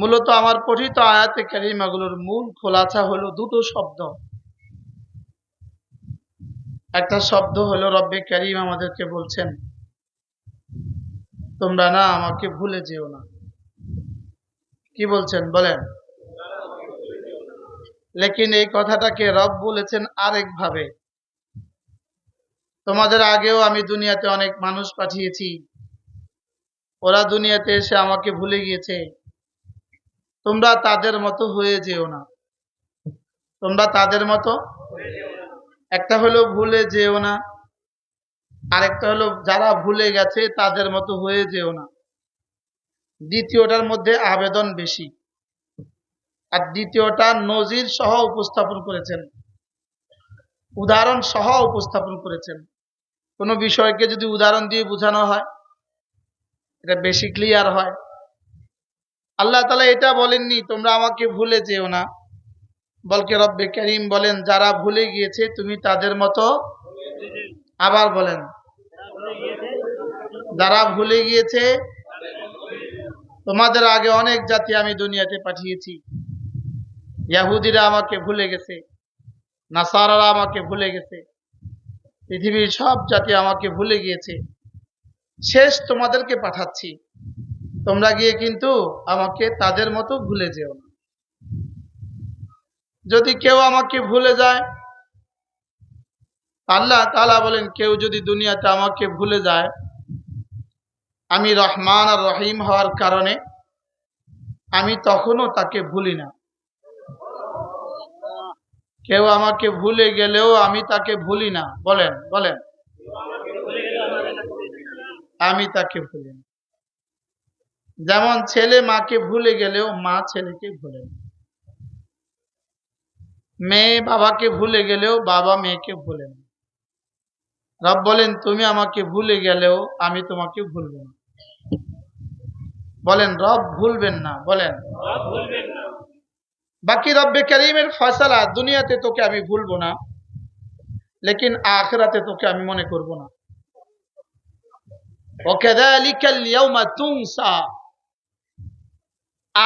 মূলত আমার পঠিত আয়াতে কারিমাগুলোর মূল খোলাসা হলো দুটো শব্দ। একটা শব্দ হলো রব্বে করিম আমাদেরকে বলছেন, তোমরা না আমাকে ভুলে যেও না। কি বলছেন? বলেন। লেকিন এই কথাটাকে রব বলেছেন আরেক ভাবে তোমাদের আগেও আমি দুনিয়াতে অনেক মানুষ পাঠিয়েছি। ওরা দুনিয়াতে এসে আমাকে ভুলে গিয়েছে। তোমরা তাদের মতো হয়ে যেও না। তোমরা তাদের মতো একটা হলো ভুলে যেও না, আরেকটা হলো যারা ভুলে গেছে তাদের মতো হয়ে যেও না। দ্বিতীয়টার মধ্যে আবেদন বেশি। আর দ্বিতীয়টা নজির সহ উপস্থাপন করেছেন। উদাহরণ সহ উপস্থাপন করেছেন। কোনো বিষয়কে যদি উদাহরণ দিয়ে বোঝানো হয়, এটা বেশি ক্লিয়ার হয়। আল্লাহ তালা এটা বলেননি, তোমরা আমাকে ভুলে যেও না। বলকে রব্বে করিম বলেন, যারা ভুলে গিয়েছে, তুমি তাদের মতো আবার বলেন। যারা ভুলে গিয়েছে, তোমাদের আগে অনেক জাতি আমি দুনিয়াতে পাঠিয়েছি। ইয়াহুদিরা আমাকে ভুলে গেছে, নাসারারা আমাকে ভুলে গেছে, পৃথিবীর সব জাতি আমাকে ভুলে গিয়েছে। শেষ তোমাদেরকে পাঠাচ্ছি। তোমরা গিয়ে কিন্তু আমাকে তাদের মতো ভুলে যেও না। যদি কেউ আমাকে ভুলে যায়, আল্লাহ তালা বলেন, কেউ যদি দুনিয়াতে আমাকে ভুলে যায়, আমি রহমান আর রহিম হওয়ার কারণে আমি তখনও তাকে ভুলি না। কেউ আমাকে ভুলে গেলেও আমি তাকে ভুলি না। বলেন বলেন। আমি তাকে ভুলি না। যেমন ছেলে মাকে ভুলে গেলেও মা ছেলেকে ভুলে না। মেয়ে বাবাকে ভুলে গেলেও বাবা মেয়েকে ভুলে না। রব বলেন, তুমি আমাকে ভুলে গেলেও আমি তোমাকে ভুলব না। বলেন, রব ভুলবেন না। বলেন, বাকি রব্বে করিমের ফসলা দুনিয়াতে তোকে আমি ভুলবো না, লেকিন আখরাতে তোকে আমি মনে করব না। ওকে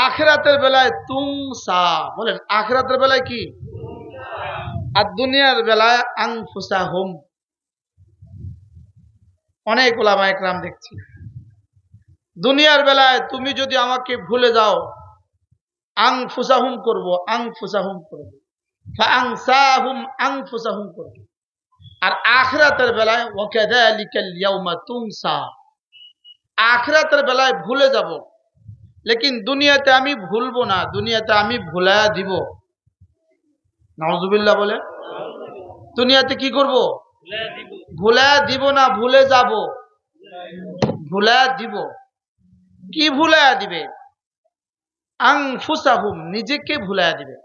আখরাতের বেলায় তুমসা বলেন, আখরাতের বেলায় কি? আর দুনিয়ার বেলায় আংফুসা হোম অনেক ওলামা একরাম দেখছি। দুনিয়ার বেলায় তুমি যদি আমাকে ভুলে যাও আং ফুসাহুম করব আং ফুসাহুম করব। আং সাহুম আং ফুসাহুম করব। আর আখরাতের বেলায় ওয়াকাদালিকাল ইয়াউমা তুমসা। আখরাতের বেলায় ভুলে যাব। লেকিন দুনিয়াতে আমি ভুলবো না, দুনিয়াতে আমি ভুলায়া দিব। নওয়াজুবিল্লাহ বলে। দুনিয়াতে কি করব? ভুলায়া দিব না, ভুলে যাব। ভুলায়া দিব। কি ভুলায়া দিবে? আং ফুসাহুম নিজেকে ভুলায়া দিবে।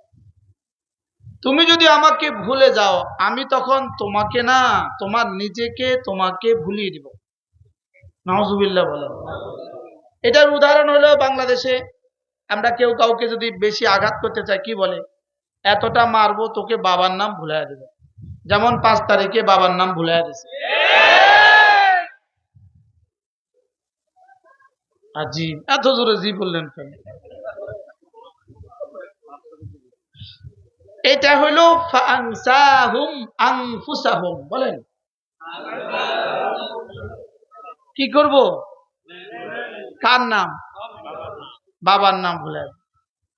তুমি যদি আমাকে ভুলে যাও, আমি তখন তোমাকে না, তোমার নিজেকে তোমাকে ভুলিয়ে দিব। নওয়াজুবিল্লাহ বলেন এটার উদাহরণ হলো বাংলাদেশে আমরা কেউ কাউকে যদি বেশি আঘাত করতে চাই, কি বলে? এতটা মারবো তোকে বাবার নাম ভুলাই দেবে। যেমন পাঁচ তারিখে বাবার নাম ভুলাই দিছে। এত জোরে জি বললেন এটা হলো বলেন। কি করব? কার নাম? বাবার নাম ভুলে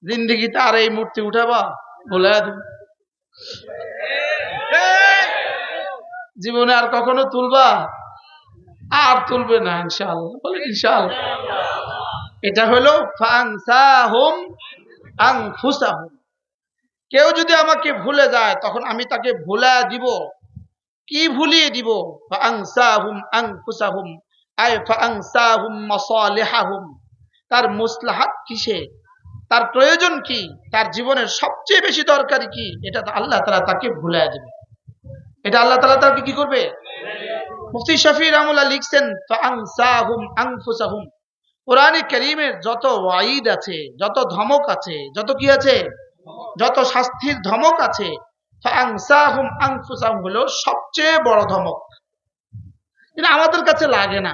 জিন্দিগিতে আর এই মূর্তি উঠাবা? ভুলে জীবনে আর কখনো তুলবা? আর তুলবে না, ইনশাআল্লাহ। বলে ইনশাআল্লাহ। এটা হলো কেউ যদি আমাকে ভুলে যায়, তখন আমি তাকে ভুলা দিব। কি ভুলিয়ে দিব? ফাংসাহুম আনফুসাহুম। আয় ফাংসাহুম মাসালিহাহুম তার মুসলাহাত কিসে? তার প্রয়োজন কি? তার জীবনের সবচেয়ে বেশি দরকারি কি? এটা আল্লাহ তালা তাকে ভুলে দেবে এটা আল্লাহ তালা তাকে কি করবে? মুফতি শফি রামুল্লাহ লিখছেন কোরআনে করিমের যত ওয়াইদ আছে, যত ধমক আছে, যত কি আছে? যত শাস্তির ধমক আছে হলো সবচেয়ে বড় ধমক। আমাদের কাছে লাগে না।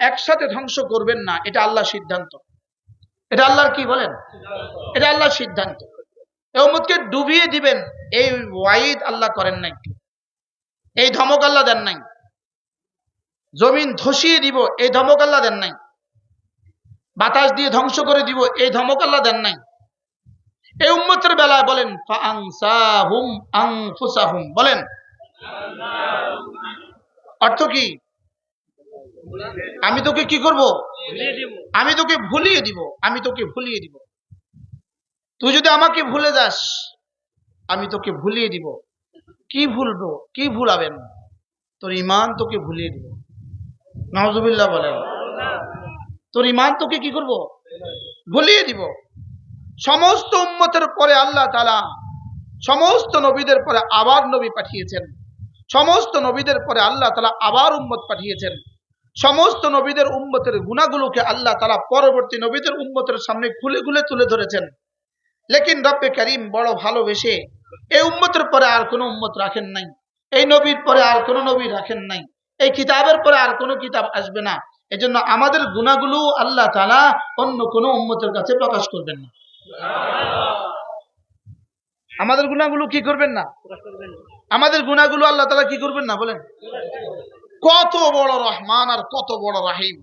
একসাথে ধ্বংস করবেন না, এটা আল্লাহ সিদ্ধান্ত। এটা আল্লাহর কি বলেন? এটা আল্লাহর সিদ্ধান্ত। এই উম্মতকে ডুবিয়ে দিবেন, এই ওয়াইদ আল্লাহ করেন নাই। এই ধমক আল্লাহ দেন নাই। জমিন ধসিয়ে দিব, এই ধমক আল্লাহ দেন নাই। বাতাস দিয়ে ধ্বংস করে দিব, এই ধমক আল্লাহ দেন নাই। এই উম্মতের বেলায় বলেন বলেন। অর্থ কি? আমি তোকে কি করব? আমি তোকে ভুলিয়ে দিব। আমি তোকে ভুলিয়ে দিব। তুই যদি আমাকে ভুলে যাস আমি তোকে ভুলিয়ে দিব। কি ভুলবো? কি ভুলাবেন? তোর ইমান তোকে ভুলিয়ে দিব। নজুবিল্লাহ বলেন। তোর ইমান তোকে কি করব? ভুলিয়ে দিব। সমস্ত উম্মতের পরে আল্লাহ তালা সমস্ত নবীদের পরে আবার নবী পাঠিয়েছেন। সমস্ত নবীদের পরে আল্লাহ তালা আবার উম্মত পাঠিয়েছেন। সমস্ত নবীদের উম্মতের গুণাগুলোকে আল্লাহ তালা পরবর্তী নবীদের উম্মতের সামনে খুলে খুলে তুলে ধরেছেন। লেকিন রব্বে করিম বড় ভালোবেসে এই উম্মতের পরে আর কোনো উম্মত রাখেন নাই। এই নবীর পরে আর কোনো নবী রাখেন নাই। এই কিতাবের পরে আর কোনো কিতাব আসবে না। এজন্য আমাদের গুণাগুলো আল্লাহ তালা অন্য কোনো উম্মতের কাছে প্রকাশ করবেন না। আমাদের গুণাগুলো কি করবেন না? আমাদের গুণাগুলো আল্লাহ তালা কি করবেন না বলেন? কত বড় রহমান আর কত বড় রাহিম।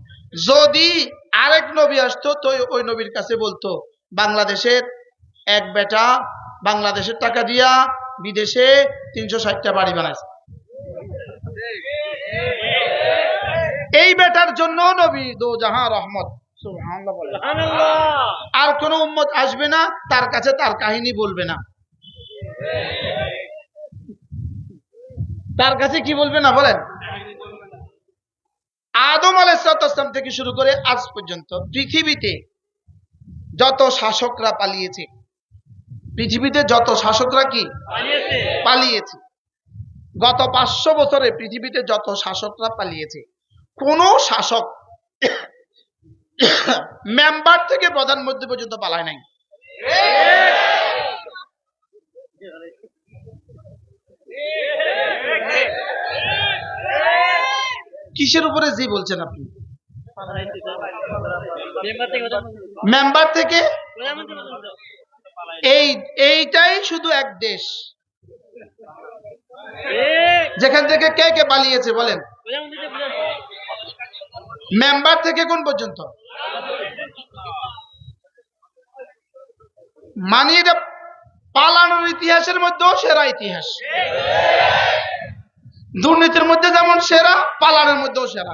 যদি আরেক নবী আসতো তো ওই নবীর কাছে বলতো বাংলাদেশের এক বেটা বাংলাদেশের টাকা দিয়া বিদেশে তিনশো ষাটটা বাড়ি বানাইছে। এই বেটার জন্য নবী দো জাহা রহমত। আর কোন উম্মত আসবে না তার কাছে তার কাহিনী বলবে না। তার কাছে কি বলবে না বলেন? আদম আলাইসালাম থেকে শুরু করে আজ পর্যন্ত পৃথিবীতে যত শাসকরা পালিয়েছে পৃথিবীতে যত শাসকরা কি পালিয়েছে গত পাঁচশো বছরে পৃথিবীতে যত শাসকরা পালিয়েছে কোন শাসক মেম্বার থেকে প্রধানমন্ত্রী পর্যন্ত পালায় নাই কিসের উপরে জি বলছেন আপনি? মেম্বার থেকে এই এইটাই শুধু এক দেশ। যেখান থেকে কে কে পালিয়েছে বলেন। মেম্বার থেকে কোন পর্যন্ত? মানে এটা পালানোর ইতিহাসের মধ্যেও সেরা ইতিহাস। দুর্নীতির মধ্যে যেমন সেরা পালানোর মধ্যেও সেরা।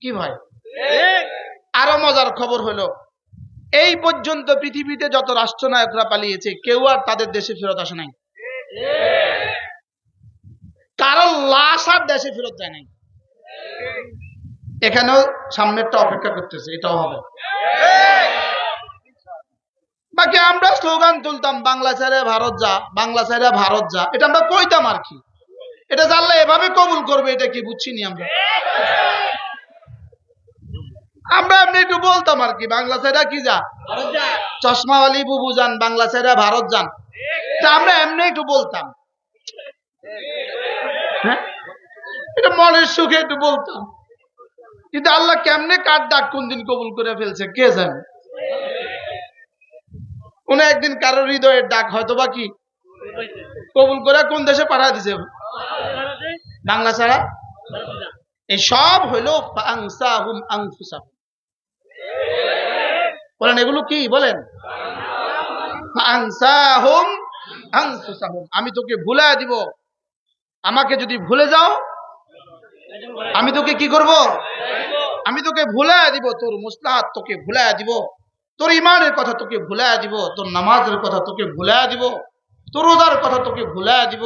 কি ভাই? আরও মজার খবর হলো, এই পর্যন্ত পৃথিবীতে যত রাষ্ট্রনায়করা পালিয়েছে, কেউ আর তাদের দেশে ফেরত আসে নাই। কারও লাশ আর দেশে ফেরত যায় নাই। এখানেও সামনেরটা অপেক্ষা করতেছে, এটাও হবে। বাকি আমরা স্লোগান তুলতাম বাংলা ছেড়ে ভারত যা বাংলা ছেড়ে ভারত যা। এটা আমরা কইতাম আর কি। এটা জানলে এভাবে কবুল করবে এটা কি বুঝছিনি আমরা? আমরা এমনি একটু বলতাম আর কি বাংলা ছেড়া কি যা? চশমাওয়ালি বুবু যান বাংলা ছেড়া ভারত যান। তা আমরা এমনি একটু বলতাম। হ্যাঁ? এটা মনের সুখে একটু বলতাম। কিন্তু আল্লাহ কেমনে কার ডাক কোন দিন কবুল করে ফেলছে কে জানে? কোন একদিন কারোর হৃদয়ের ডাক হয়তো বা কি কবুল করে কোন দেশে পাঠা দিছে? বাংলা ছাড়া? এই সব হইল বলেন, এগুলো কি? বলেন। আমি তোকে ভুলায় দিব। আমাকে যদি ভুলে যাও, আমি তোকে কি করব? আমি তোকে ভুলে দিব। তোর মুসলাহাত তোকে ভুলে দিব। তোর ইমানের কথা তোকে ভুলায় দিব, তোর নামাজের কথা তোকে ভুলায় দিব, তোর রোজার কথা তোকে ভুলায় দিব,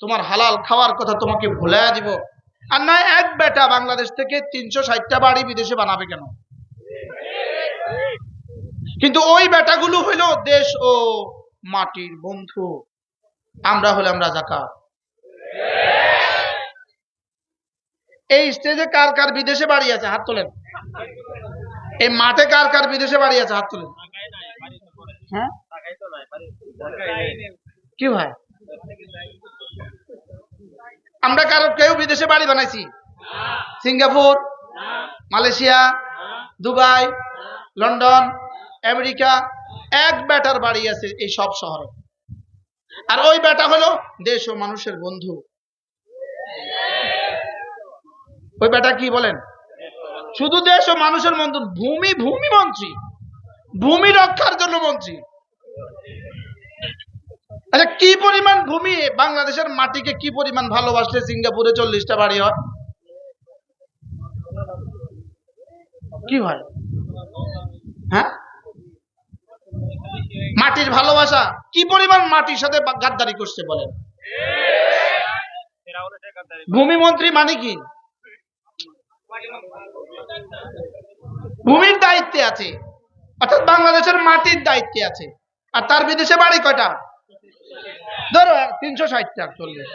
তোমার হালাল খাওয়ার কথা তোমাকে ভুলায় দিব। আর না এক বেটা বাংলাদেশ থেকে তিনশো ষাটটা বাড়ি বিদেশে বানাবে কেন? কিন্তু ওই বেটাগুলো হইল দেশ ও মাটির বন্ধু। আমরা হলাম রাজাকার। এই স্টেজে কার কার বিদেশে বাড়ি আছে? হাত তোলেন। এই মাঠে কার কার বিদেশে বাড়ি আছে? হাত তুলে হ্যাঁ? কি ভাই? আমরা কারও কেউ বিদেশে বাড়ি বানাইছি। Singapore Malaysia Dubai London America এক বেটার বাড়ি আছে এই সব শহরে। আর ওই বেটা হলো দেশ ও মানুষের বন্ধু। ওই বেটা কি বলেন? শুধু দেশ ও মানুষের বন্ধু ভূমি ভূমি মন্ত্রী। ভূমি রক্ষার জন্য মন্ত্রী। আচ্ছা কি পরিমাণ ভূমি বাংলাদেশের মাটিকে কি পরিমাণ ভালোবাসলে সিঙ্গাপুরে চল্লিশটা বাড়ি হয়? কি হয়? হ্যাঁ? মাটির ভালোবাসা কি পরিমাণ মাটির সাথে গাদ্দারি করছে বলেন? ভূমি মন্ত্রী মানে কি? ভূমির দায়িত্বে আছে। অর্থাৎ বাংলাদেশের মাটির দায়িত্বে আছে। আর তার বিদেশে বাড়ি কয়টা? ধরো, তিনশো ষাটটা, চল্লিশ।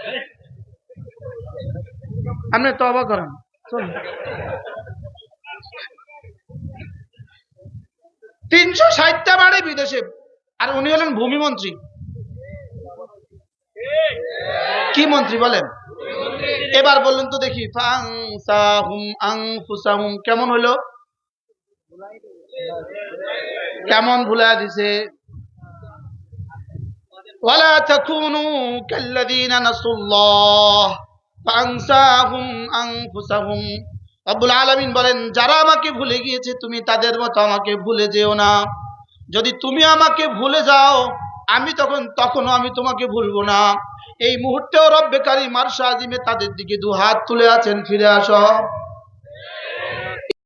আপনি তো অবাক করেন তিনশো ষাটটা বাড়ি বিদেশে, আর উনি হলেন ভূমিমন্ত্রী। কি মন্ত্রী বলেন? এবার বলুন তো দেখি কেমন হলো? কেমন ভুলা দিছে? বলেন, যারা আমাকে ভুলে গিয়েছে, তুমি তাদের মতো আমাকে ভুলে যেও না। যদি তুমি আমাকে ভুলে যাও আমি তখন, তখনও আমি তোমাকে ভুলবো না। এই মুহূর্তেও রব্বে কারিম আরশ আজিমে তাদের দিকে দু হাত তুলে আছেন, ফিরে আসো।